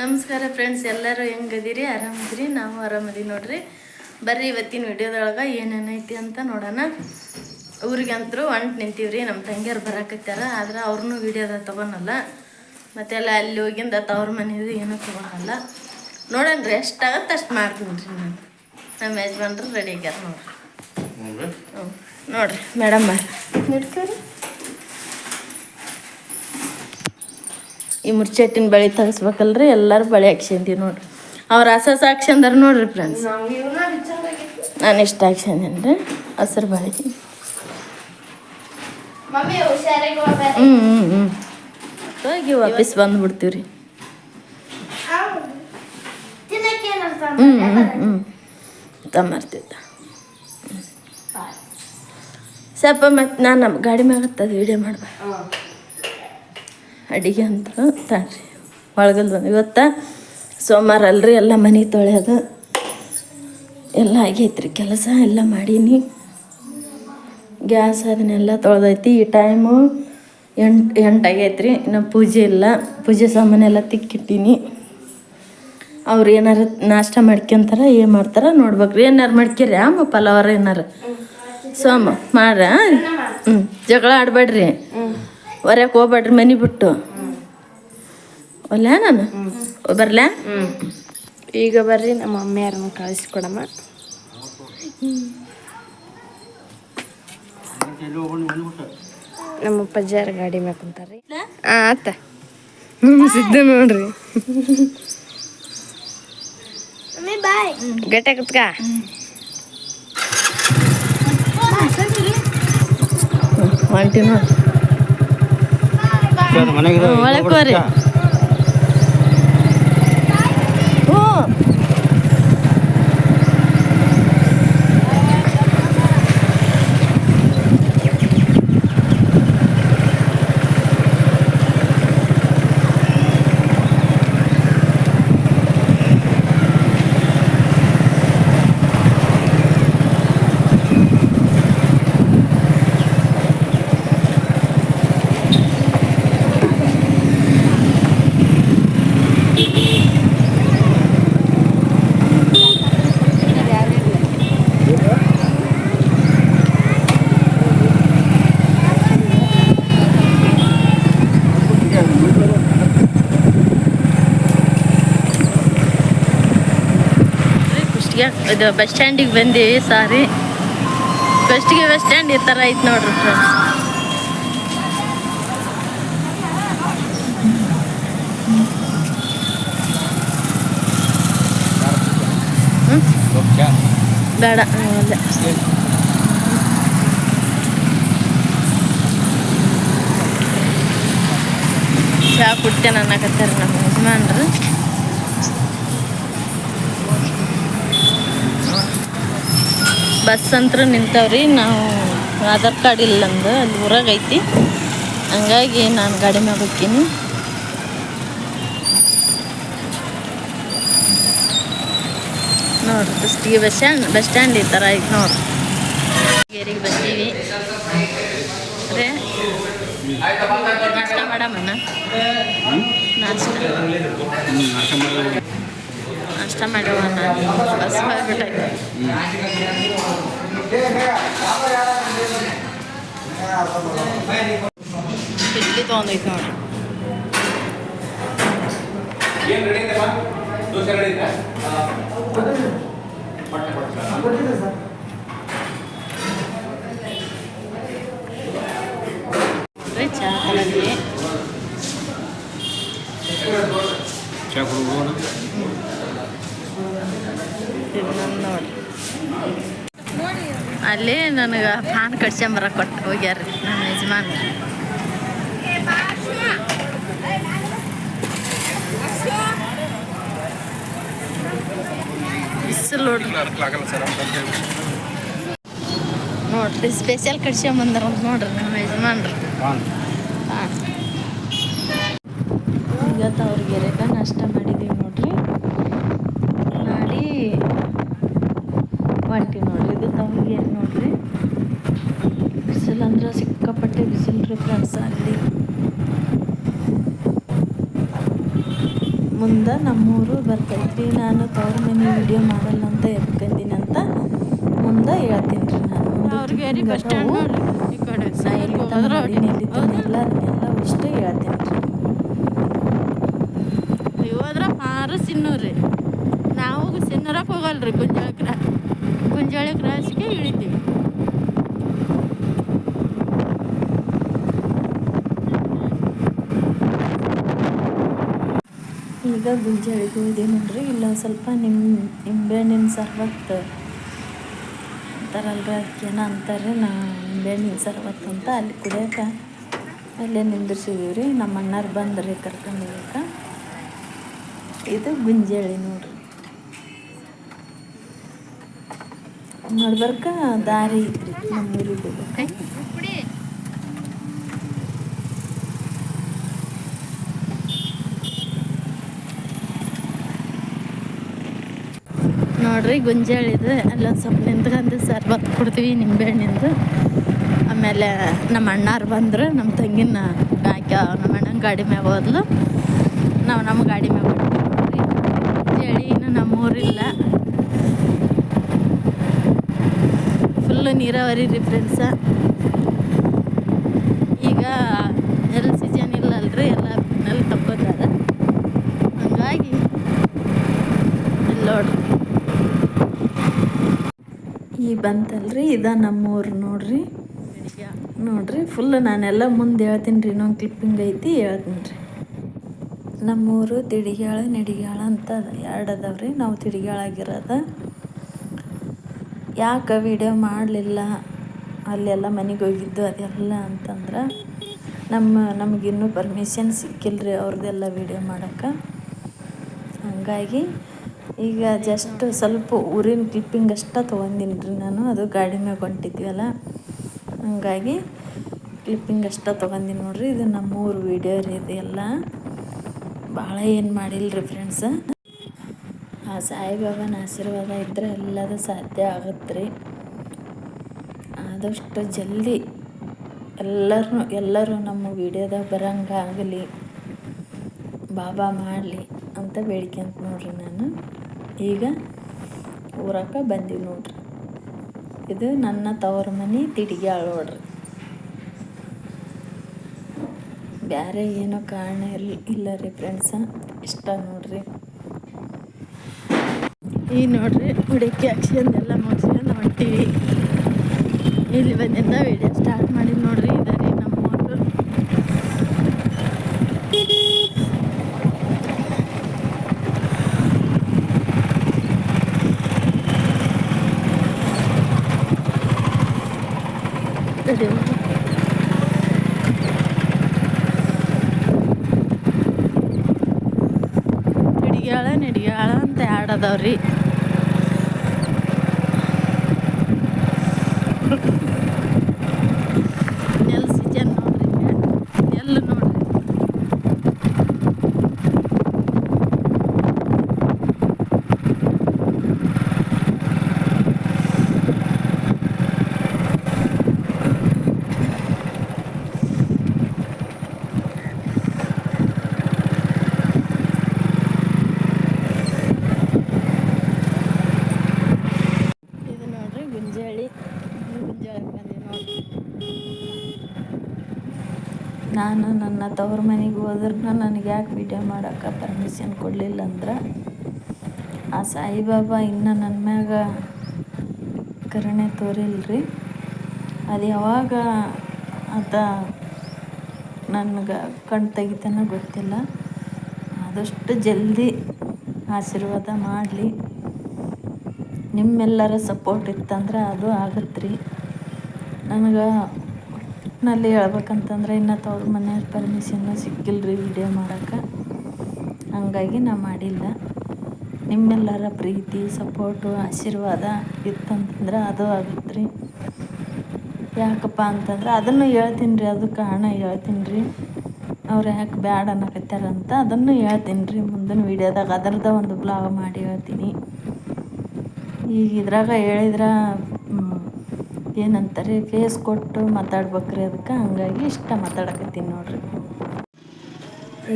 ನಮಸ್ಕಾರ ಫ್ರೆಂಡ್ಸ್ ಎಲ್ಲರೂ ಹೆಂಗದಿರಿ ಆರಾಮದಿರಿ ನಾವು ಆರಾಮದೀವಿ ನೋಡ್ರಿ. ಬರ್ರಿ ಇವತ್ತಿನ ವಿಡಿಯೋದೊಳಗೆ ಏನೇನೈತಿ ಅಂತ ನೋಡೋಣ. ಊರಿಗಂತರೂ ಹೊಂಟು ನಿಂತೀವ್ರಿ ನಮ್ಮ ತಂಗಿಯರು ಬರಾಕತ್ತಾರ ಆದ್ರೆ ಅವ್ರನ್ನೂ ವಿಡಿಯೋದ ತೊಗೊಳಲ್ಲ ಮತ್ತೆಲ್ಲ ಅಲ್ಲಿ ಹೋಗಿಂದ ತವ್ರ ಮನೆಯದು ಏನೂ ತೊಗೊಳಲ್ಲ ನೋಡೋಣ ರೀ ಎಷ್ಟಾಗತ್ತೆ ಅಷ್ಟು ಮಾಡ್ತೀನಿ ರೀ ನಾನು. ನಮ್ಮ ಯಜಮಾನ್ರು ರೆಡಿ ಆಗ್ಯಾರ ನೋಡ್ರಿ. ಹ್ಞೂ ನೋಡ್ರಿ ಮೇಡಮ್ ನಿಡ್ತೀವ್ರಿ ಈ ಮುರ್ಚೆಟ್ಟಿನ ಬಳಿ ತಗಸ್ಬೇಕಲ್ರಿ ಎಲ್ಲರೂ ಬಳಿ ಹಾಕ್ಸ್ಯಂತೀವಿ ನೋಡ್ರಿ. ಅವ್ರು ಹಸ ಹಾಕ್ಸಂದಾರ ನೋಡ್ರಿ ಫ್ರೆಂಡ್ಸ್ ನಾನು ಇಷ್ಟ ಹಾಕ್ಸ್ಯಂದೇನಿ ರೀ ಹಸ್ರು ಬಳಿ. ಹ್ಞೂ ಹ್ಞೂ ಹ್ಞೂ ಹೋಗಿ ವಾಪಸ್ ಬಂದ್ಬಿಡ್ತೀವಿ ರೀ ಹ್ಞೂ ಹ್ಞೂ ಹ್ಞೂ ತಮ್ಮರ್ತಿದ್ದ ಸ್ವಲ್ಪ ಮತ್ತು ನಾನು ನಮ್ಮ ಗಾಡಿ ಮ್ಯಾಗ ಹತ್ತದ ವಿಡಿಯೋ ಮಾಡ್ಬೇಕು ಅಡಿಗೆ ಅಂತ ತಾಳ್ರಿ ಒಳಗಲ್ ಬಂದು. ಇವತ್ತು ಸೋಮವಾರ ಅಲ್ರಿ ಎಲ್ಲ ಮನೆ ತೊಳೆಯೋದು. ಎಲ್ಲ ಆಗೈತ್ರಿ ಕೆಲಸ ಎಲ್ಲ ಮಾಡೀನಿ. ಗ್ಯಾಸ್ ಅದನ್ನೆಲ್ಲ ತೊಳೆದೈತಿ. ಈ ಟೈಮು ಎಂಟು ಎಂಟು ಆಗೈತ್ರಿ. ಇನ್ನು ಪೂಜೆ ಇಲ್ಲ. ಪೂಜೆ ಸಾಮಾನೆಲ್ಲ ತಿಕ್ಕಿಟ್ಟೀನಿ. ಅವ್ರು ಏನಾರ ನಾಷ್ಟ ಮಾಡ್ಕೊಂತಾರ, ಏನು ಮಾಡ್ತಾರ ನೋಡ್ಬೇಕ್ರಿ. ಏನಾರು ಮಾಡ್ಕೀರಿ ಅಮ್ಮ ಪಲಾವರ ಏನಾರ? ಸೋಮ ಮಾಡ್ರ ಹ್ಞೂ ಜಗಳ ಆಡ್ಬೇಡ್ರಿ. ಹೊರಕ್ಕೆ ಹೋಗ್ಬೇಡ್ರಿ ಮನೆ ಬಿಟ್ಟು. ಒಲ್ಲ ನಾನು? ಬರ್ಲ ಈಗ ಬರ್ರಿ ನಮ್ಮ ಮಮ್ಮಿಯಾರನ್ನ ಕಳಿಸ್ಕೊಡಮ್ಮ ನಮ್ಮ ಅಪ್ಪಾಜಿಯಾರ ಗಾಡಿ ಮ್ಯಾಗ ಕುಂತಾರ್ರಿ? ಆ ಆತ ಹ್ಞೂ ಸಿದ್ಧ ನೋಡ್ರಿ. ಗಟ್ಟ ಆಗತ್ಕ? ಹೊಂಟಿ ನೋಡಿ. ಒಳಗೆ ಇದು ಬಸ್ ಸ್ಟ್ಯಾಂಡಿಗೆ ಬಂದೀವಿ, ಸಾರಿ. ಕುಷ್ಟಿಗೆ ಬಸ್ ಸ್ಟ್ಯಾಂಡ್ ಈ ಥರ ಐತೆ ನೋಡ್ರಿ ಫ್ರೆಂಡ್ಸ್ ಬೇಡ ಚಾ ಕುಡ್ತೇನೆ ಅನ್ನಕತ್ತಾರ ನಮ್ಮ ಯಜಮಾನ್ರು. ಬಸ್ ಅಂತೂ ನಿಂತವ್ರಿ. ನಾವು ಆಧಾರ್ ಕಾರ್ಡ್ ಇಲ್ಲ ನಮ್ದು, ಅಲ್ಲಿ ಊರಾಗ ಐತಿ. ಹಂಗಾಗಿ ನಾನು ಗಾಡಿ ಮ್ಯಾಗ ಹೋಗ್ತೀನಿ ನೋಡ್ರಿ ಕುಸ್ತಿಗೆ ಬಸ್ ಸ್ಟ್ಯಾಂಡ್ ಬಸ್ ಸ್ಟ್ಯಾಂಡ್ ಈ ಥರ ಐತೆ ನೋಡ್ರಿ ಗೇರಿಗೆ ಬರ್ತೀವಿ ರೇ ನಾಷ್ಟ ಮಾಡಮ್ಮಣ್ಣ ನಾಷ್ಟ. ನಾಷ್ಟ ಮಾಡುವಣ್ಣ ಬಸ್ ಹೋಗ್ಬಿಟ್ಟೈತೆ ಇಡ್ಲಿ ತೊಗೊಂಡೈತೆ ಇನ್ನೊಂದು ನೋಡಿ ಅಲ್ಲಿ ನನಗೆ ಪಾನ್ ಕಡ್ಸ್ಕೊಂಬರ ಕೊಟ್ಟು ಹೋಗ್ಯಾರ ನಮ್ಮ ಯಜಮಾನ್ ಬಿಸಿಲು ನೋಡ್ರಿ. ನೋಡ್ರಿ ಸ್ಪೆಷಲ್ ಕಡ್ಸ್ಕೊಂಬಂದಾರ ಅಂತ ನೋಡ್ರಿ ನಮ್ಮ ಯಜಮಾನ್ರಿ. ಇವತ್ತು ಅವ್ರಿಗೆ ರೇಖಾ ನಾಷ್ಟ ಮಾಡಿದ್ದೀವಿ ನೋಡ್ರಿ. ಮಾಡಿ ಹೊಂಟಿ ನೋಡ್ರಿ. ಇದು ತಮಗೆ ನೋಡ್ರಿ. ಬಿಸಿಲು ಅಂದ್ರೆ ಸಿಕ್ಕಾಪಟ್ಟೆ ಬಿಸಿಲು ರೀ ಫ್ರೆಂಡ್ಸ್ ಅಲ್ಲಿ. ಮುಂದೆ ನಮ್ಮೂರು ಬರ್ತೈತ್ರಿ. ನಾನು ತವ್ರ ಮನೆ ವಿಡಿಯೋ ಮಾಡಲ್ಲ ಅಂತ ಎದ್ಕಂದಿನಿ ಅಂತ ಮುಂದೆ ಹೇಳ್ತೀನಿ ರೀ ನಾನು. ನಾ ಎಲ್ಲಿ ಮಾಡೀನಿ, ಎಲ್ಲಿ ತನಕ ಇಲ್ಲ ಅದನ್ನೆಲ್ಲ ಅಷ್ಟೇ ಹೇಳ್ತೀನಿ ರೀ. ಹೋದ್ರ ಮಾರು ಸಿನ್ನೂರಿ ನಾವು ಸಿನ್ನೂರಕ್ಕೆ ಹೋಗಲ್ರಿ ಗುಂಜಾಳ ಈಗ ಗುಂಜಾಳಿಗೆ ಹೋದೆ ನೋಡ್ರಿ ಇಲ್ಲ ಸ್ವಲ್ಪ ನಿಮ್ ನಿಂಬೆಹಣ್ಣಿನ ಸರ್ಬತ್ ಅಂತಾರಲ್ರಿ ಅದಕ್ಕೇನ ಅಂತಾರೆ. ನಾ ನಿಂಬೆಹಣ್ಣಿನ ಸರ್ಬತ್ ಅಂತ ಅಲ್ಲಿ ಕುಡಿಯೋಕೆ ಅಲ್ಲೇ ನಿಂದಿರ್ಸಿದೀವಿ ರೀ ನಮ್ಮ ಅಣ್ಣಾರು ಬಂದ್ರಿ ಕರ್ಕೊಂಡು ಹೋಗಕ್ಕೆ ಇದು ಗುಂಜಾಳಿ ನೋಡ್ರಿ. ನೋಡ್ಬರ್ಕ ದಾರಿ ಐತ್ರಿ ನಮ್ಮ ಊರಿಗೆ ನೋಡ್ರಿ ಗುಂಜಾಳಿದು ಅಲ್ಲೊಂದು ಸ್ವಲ್ಪ ನಿಂತ್ಕೊಂಡು ಸರ್ಬತ್ ಕೊಡ್ತೀವಿ ನಿಂಬೆಹಣ್ಣಿಂದು ಆಮೇಲೆ ನಮ್ಮ ಅಣ್ಣಾರು ಬಂದರು ನಮ್ಮ ತಂಗಿನ ಹಾಕ್ಯ ನಮ್ಮ ಅಣ್ಣನ ಗಾಡಿ ಮ್ಯಾಗ ಹೋದ್ಲು. ನಾವು ನಮ್ಮ ಗಾಡಿ ಮ್ಯಾಗ ಹೊಂಟಿವಿ ಹೇಳಿ ಇನ್ನು ನಮ್ಮ ಊರಿಲ್ಲ ಫುಲ್ಲು ನೀರಾವರಿ ರೀ ಫ್ರೆಂಡ್ಸ ಈಗ ಎಲ್ ಸೀಸನ್ ಇಲ್ಲ ಅಲ್ರಿ ಎಲ್ಲ ನೆಲ್ ತಕ್ಕೋತಾರ ಹಂಗಾಗಿ ಇಲ್ಲಿ ನೋಡ್ರಿ ಈ ಬಂತಲ್ರಿ? ಇದ ನಮ್ಮೂರು ನೋಡ್ರಿ. ನೋಡ್ರಿ ಫುಲ್ ನಾನೆಲ್ಲ ಮುಂದೆ ಹೇಳ್ತೀನಿ ರೀ ಇನ್ನೊಂದು ಕ್ಲಿಪ್ಪಿಂಗ್ ಐತಿ ಹೇಳ್ತೀನಿ ರೀ ನಮ್ಮೂರು ತಿಡಿಗಾಳ ನಡಿಗ್ಯಾಳ ಅಂತ ಎರಡು ಅದಾವ್ರಿ, ನಾವು ತಿಡಿಗಾಳಾಗಿರೋದು ಯಾಕೆ ವಿಡಿಯೋ ಮಾಡಲಿಲ್ಲ, ಅಲ್ಲೆಲ್ಲ ಮನೆಗೆ ಹೋಗಿದ್ದು ಅದೆಲ್ಲ ಅಂತಂದ್ರೆ, ನಮ್ಮ ನಮಗಿನ್ನೂ ಪರ್ಮಿಷನ್ ಸಿಕ್ಕಿಲ್ಲ ರೀ ಅವ್ರದ್ದೆಲ್ಲ ವಿಡಿಯೋ ಮಾಡೋಕ್ಕೆ. ಹಂಗಾಗಿ ಈಗ ಜಸ್ಟ್ ಸ್ವಲ್ಪ ಊರಿನ ಕ್ಲಿಪ್ಪಿಂಗ್ ಅಷ್ಟೇ ತೊಗೊಂಡಿನಿ ರೀ ನಾನು. ಅದು ಗಾಡಿ ಮ್ಯಾಗ ಹೊಂಟಿದ್ವಲ್ಲ, ಹಂಗಾಗಿ ಕ್ಲಿಪ್ಪಿಂಗ್ ಅಷ್ಟೇ ತೊಗೊಂಡಿನಿ ನೋಡ್ರಿ. ಇದು ನಮ್ಮೂರು ವಿಡಿಯೋ ರೀ ಇದೆಲ್ಲ ಭಾಳ ಏನು ಮಾಡಿಲ್ಲ ರೀ ಫ್ರೆಂಡ್ಸ ಆ ಸಾಯಿಬಾಬನ ಆಶೀರ್ವಾದ ಇದ್ದರೆ ಎಲ್ಲದು ಸಾಧ್ಯ ಆಗುತ್ತೆ ರೀ ಆದಷ್ಟು ಜಲ್ದಿ ಎಲ್ಲರೂ ಎಲ್ಲರೂ ನಮ್ಮ ವೀಡಿಯೋದಾಗ ಬರಂಗೆ ಆಗಲಿ, ಬಾಬಾ ಮಾಡಲಿ. ಅಂತ ಬೇಡ್ಕೊಂತ ನೋಡ್ರಿ ನಾನು. ಈಗ ಊರಕ್ಕೆ ಬಂದೀವಿ ನೋಡ್ರಿ. ಇದು ನನ್ನ ತವರ ಮನೆ ತಿಡಿಗೆ ನೋಡ್ರಿ. ಬೇರೆ ಏನೋ ಕಾರಣ ಇರಲಿ, ಇಲ್ಲ ರೀ ಫ್ರೆಂಡ್ಸ ಇಷ್ಟ ನೋಡ್ರಿ. ಈ ನೋಡ್ರಿ ಹುಡುಕಿ ಅಕ್ಷಂದೆಲ್ಲ ಮುಗಿಸ್ಕೊಂಡು ಹೊಂಟೀವಿ. ಇಲ್ಲಿ ಬಂದಿಂದ ವಿಡಿಯೋ ಸ್ಟಾರ್ಟ್ ಮಾಡಿ ನೋಡ್ರಿ ಇದೆ ರೀ ನಮ್ಮ ಊರು ತಡಿ. ಹಿಡಿಗ್ಯಾಳ ನಡಿಗ್ಯಾಳ ಅಂತ ಎರಡು ಅದಾವ್ರಿ ನೆಲ್ ಸೀಜನ್ ನೋಡ್ರಿ ನೆಲ್ಲು ನೋಡ್ರಿ ಇದು ನೋಡ್ರಿ ಗುಂಜಾಳಿ ಗುಂಜಾಳಿ ಬಂದಿ ನೋಡ್ರಿ ನಾನು ನನ್ನ ತವ್ರ ಮನೆಗೆ ಹೋದ್ರೂ ನನಗೆ ಯಾಕೆ ವಿಡಿಯೋ ಮಾಡೋಕ್ಕೆ ಪರ್ಮಿಷನ್ ಕೊಡಲಿಲ್ಲ ಅಂದ್ರೆ ಆ ಸಾಯಿಬಾಬಾ ಇನ್ನೂ ನನ್ನ ಮ್ಯಾಗ ಕರುಣೆ ತೋರಿಲ್ರಿ. ಅದು ಯಾವಾಗ ಆತ ನನಗೆ ಕಣ್ ತೆಗಿತಾನೋ ಗೊತ್ತಿಲ್ಲ. ಆದಷ್ಟು ಜಲ್ದಿ ಆಶೀರ್ವಾದ ಮಾಡಲಿ. ನಿಮ್ಮೆಲ್ಲರ ಸಪೋರ್ಟ್ ಇತ್ತಂದ್ರೆ ಅದು ಆಗತ್ತೆ ರೀ ನನಗೆ ನಲ್ಲಿ ಹೇಳ್ಬೇಕಂತಂದ್ರೆ ಇನ್ನು ತವ್ರ ಮನೆಯವ್ರ ಪರ್ಮಿಷನ್ನು ಸಿಕ್ಕಿಲ್ಲ ರೀ ವಿಡಿಯೋ ಮಾಡೋಕೆ ಹಂಗಾಗಿ ನಾ ಮಾಡಿಲ್ಲ. ನಿಮ್ಮೆಲ್ಲರ ಪ್ರೀತಿ ಸಪೋರ್ಟು ಆಶೀರ್ವಾದ ಇತ್ತಂತಂದ್ರೆ ಅದು ಆಗುತ್ತೆ ರೀ ಯಾಕಪ್ಪ ಅಂತಂದ್ರೆ ಅದನ್ನು ಹೇಳ್ತೀನಿ ರೀ ಅದು ಕಾರಣ ಹೇಳ್ತೀನಿ ರೀ ಅವ್ರು ಯಾಕೆ ಬ್ಯಾಡ ಅನ್ನಕತ್ತಾರಂತ ಅದನ್ನು ಹೇಳ್ತೀನಿ ರೀ ಮುಂದಿನ ವೀಡಿಯೋದಾಗ ಅದರದ ಒಂದು ಬ್ಲಾಗ್ ಮಾಡಿ ಹೇಳ್ತೀನಿ. ಈಗ ಇದ್ರಾಗ ಹೇಳಿದ್ರೆ ಏನಂತಾರೆ ಫೇಸ್ ಕೊಟ್ಟು ಮಾತಾಡ್ಬೇಕ್ರಿ ಅದಕ್ಕೆ. ಹಂಗಾಗಿ ಇಷ್ಟ ಮಾತಾಡಕತ್ತೀನಿ ನೋಡ್ರಿ.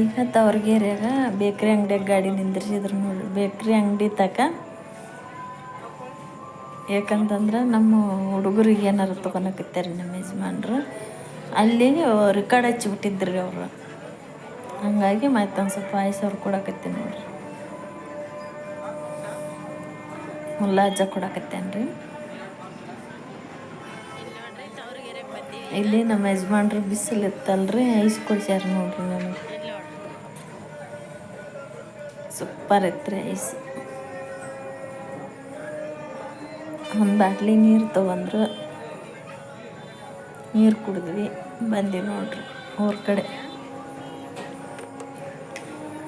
ಈಗ ತವ್ರಿಗೇರಿಯಾಗ ಬೇಕ್ರಿ ಅಂಗಡಿಯಾಗ ಗಾಡಿ ನಿಂದ್ರಿಸಿದ್ರು ನೋಡ್ರಿ ಬೇಕ್ರಿ ಅಂಗಡಿ ತಕ ಯಾಕಂತಂದ್ರೆ ನಮ್ಮ ಹುಡುಗರಿಗೆ ಏನಾರು ತೊಗೊಳಕತ್ತಾರೆ ನಮ್ಮ ಯಜಮಾನ್ರು. ಅಲ್ಲಿ ರೆಕಾರ್ಡ್ ಹಚ್ಚಿಬಿಟ್ಟಿದ್ರಿ ಅವರು. ಹಂಗಾಗಿ ಮತ್ತೊಂದು ಸ್ವಲ್ಪ ಪಾಯಸ ಅವ್ರು ಕೊಡಕತ್ತೀನಿ ನೋಡ್ರಿ. ಮುಲ್ಲಾಜ್ಜ ಕೊಡಕತ್ತೇನ್ರಿ ಇಲ್ಲಿ ನಮ್ಮ ಯಜಮಾನ್ರು ಬಿಸಿಲು ಇತ್ತಲ್ರಿ ಐಸ್ ಕೊಡ್ಸ್ಯಾರ ನೋಡ್ರಿ ನನಗೆ ಸೂಪರ್ ಐತ್ರಿ ಐಸ್. ಒಂದು ಬಾಟ್ಲಿ ನೀರು ತೊಗೊಂಡ್ರು. ನೀರು ಕುಡಿದ್ವಿ, ಬಂದ್ವಿ ನೋಡ್ರಿ ಊರ ಕಡೆ.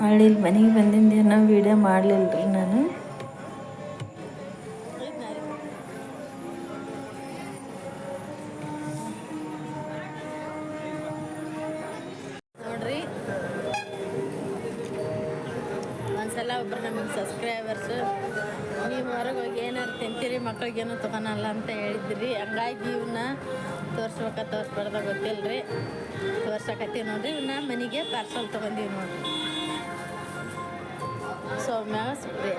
ಹಳ್ಳಿಲಿ ಮನೆಗೆ ಬಂದಿಂದ ಏನೋ ವೀಡಿಯೋ ಮಾಡಲಿಲ್ಲ ರೀ ನಾನು. ಸಬ್ಸ್ಕ್ರೈಬರ್ಸು ನೀವು ಹೊರಗೆ ಹೋಗಿ ಏನಾರು ತಿಂತೀರಿ ಮಕ್ಳಿಗೇನು ತೊಗೊಳಲ್ಲ ಅಂತ ಹೇಳಿದ್ರಿ. ಹಂಗಾಗಿ ಇವನ್ನ ತೋರಿಸ್ಬೇಕ ತೋರಿಸ್ಬಾರ್ದ ಗೊತ್ತಿಲ್ಲ ರೀ ತೋರ್ಸಕತ್ತೀವಿ ನೋಡ್ರಿ ಇವನ್ನ ಮನೆಗೆ ಪಾರ್ಸಲ್ ತೊಗೊಂಡೀವಿ ನೋಡ್ರಿ. ಸೌಮ್ಯ ಸ್ಪ್ರೇ